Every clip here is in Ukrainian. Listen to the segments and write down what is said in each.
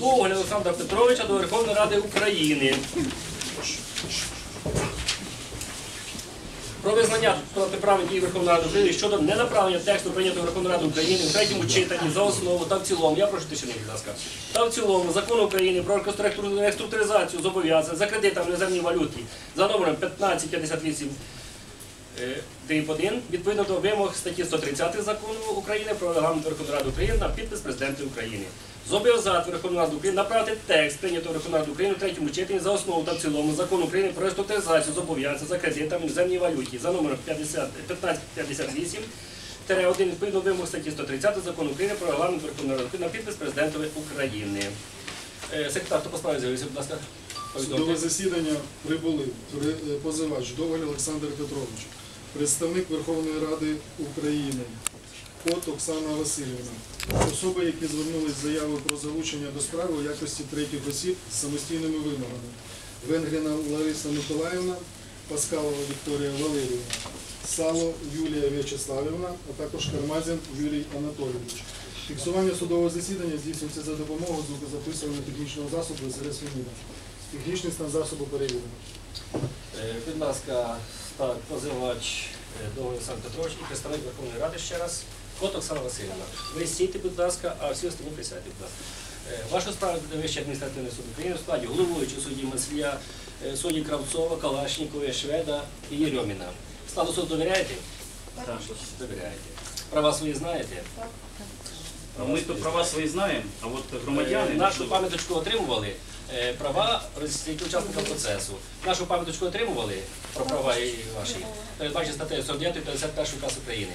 Гоголя Олександра Петровича до Верховної Ради України. Про визнання протиправних дій Верховної Ради України щодо ненаправлення тексту прийнятого Верховної Ради України в третьому читанні за основу та в цілому. Я прошу тишини, будь ласка. Та в цілому закону України про реструктуризацію- зобов'язань за кредитами в іноземній валюті за номером 1558 Е, Дріб 1, відповідно до вимог статті 130 закону України про регламент Верховної Ради України на підпис президента України. Зобов'язати Верховну Раду України направити текст прийнятого Верховної Ради України в третьому читанні за основу та в цілому закону України про реструктуризацію зобов'язань за кредитами іноземній валюті за номером 50 1558 1 відповідно вимог статті 130 закону України про регламент Верховної Ради України на підпис президента України. Е, Секретар, хто по з'явився, будь ласка, Судове засідання прибули. Е, позивач Довголь Олександр Петрович, представник Верховної Ради України, Кот Оксана Васильівна, особи, які звернулись з заявою про залучення до справи у якості третіх осіб з самостійними вимогами. Венгріна Лариса Миколаївна, Паскалова Вікторія Валеріївна, Сало Юлія В'ячеславівна, а також Кармазін Юрій Анатолійович. Фіксування судового засідання здійснюється за допомогою звукозаписувального технічного засобу СРС «Феміда». Технічний стан засобу перевірено. Е, Будь ласка, позивач е, Довгий Олександр Петрович і представник Верховної Ради ще раз. Кот Оксана Васильівна. Ви сійте, будь ласка, а всі останні присядьте, будь ласка. Е, Вашу справу до Вищий адміністративний суд України в складі головуючого судді Маслія, е, судді Кравцова, Калашнікова, Шведа і Єрьоміна. Складу суду довіряєте? Так. Довіряєте. Права свої знаєте? А Ми то права свої знаємо, а от Е, громадяни Нашу пам'яточку отримували. е, Права роз- учасника процесу. Нашу пам'яточку отримували про права і ваші. Передбачені статтею 49 51 указ України.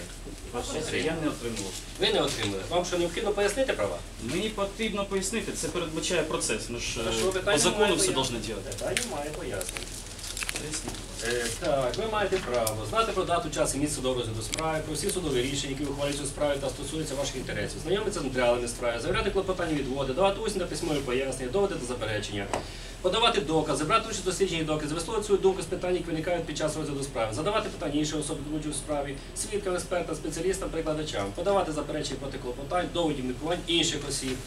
Я не отримував. Ви не отримали. Вам що необхідно пояснити права? Мені потрібно пояснити, це передбачає процес. Ми ж е, Хорошо, по закону все пояснення. повинні робити. Питань немає пояснень. Е, Так, ви маєте право знати про дату, час і місце судового розгляду справи, про всі судові рішення, які ухвалюються у справі та стосуються ваших інтересів, знайомитися з матеріалами справи, заявляти клопотання відводи, давати усні та письмові пояснення, доводити заперечення, подавати докази, брати участь дослідженні доказів, висловити свою думку з питань, які виникають під час розгляду справи, задавати питання іншої особи, у справі, свідкам, експертам, спеціалістам, перекладачам, подавати заперечення проти клопотань, доводів міркувань інших осіб.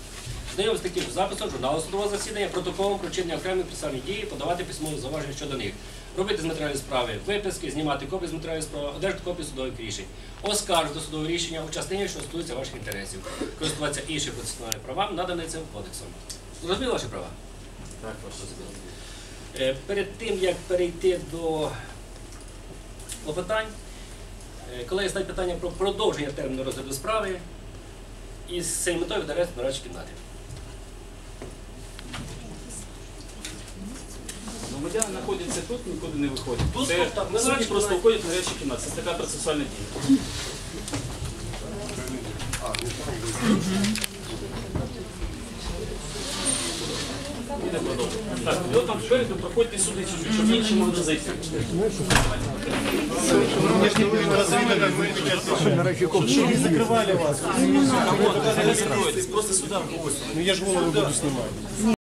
Знайомитися з таким записом журналу судового засідання, протоколом про вчинення окремих процесуальних дій, подавати письмові зауваження щодо них, робити з матеріалів справи виписки, знімати копії з матеріалів справи, одержати копії судових рішень, оскаржити судове рішення у частині, що стосується ваших інтересів, користуватися іншими процесуальними правами, наданими цим кодексом. Зрозуміли ваші права? Так, честь. Е, Перед тим, як перейти до клопотань, е, колеги ставить питання про продовження терміну розгляду справи і з цією метою видається на радчій Громадяни знаходяться тут, нікуди не виходять. Тут, Це тут, так, ми судді бачимо, просто навіть. входять на речі кімнати. Це така процесуальна дія. Іде продовжуємо. Так, ви там спереду проходьте сюди, сюди, щоб інші могли зайти. Просто сюди. Ну я ж голову буду снимать.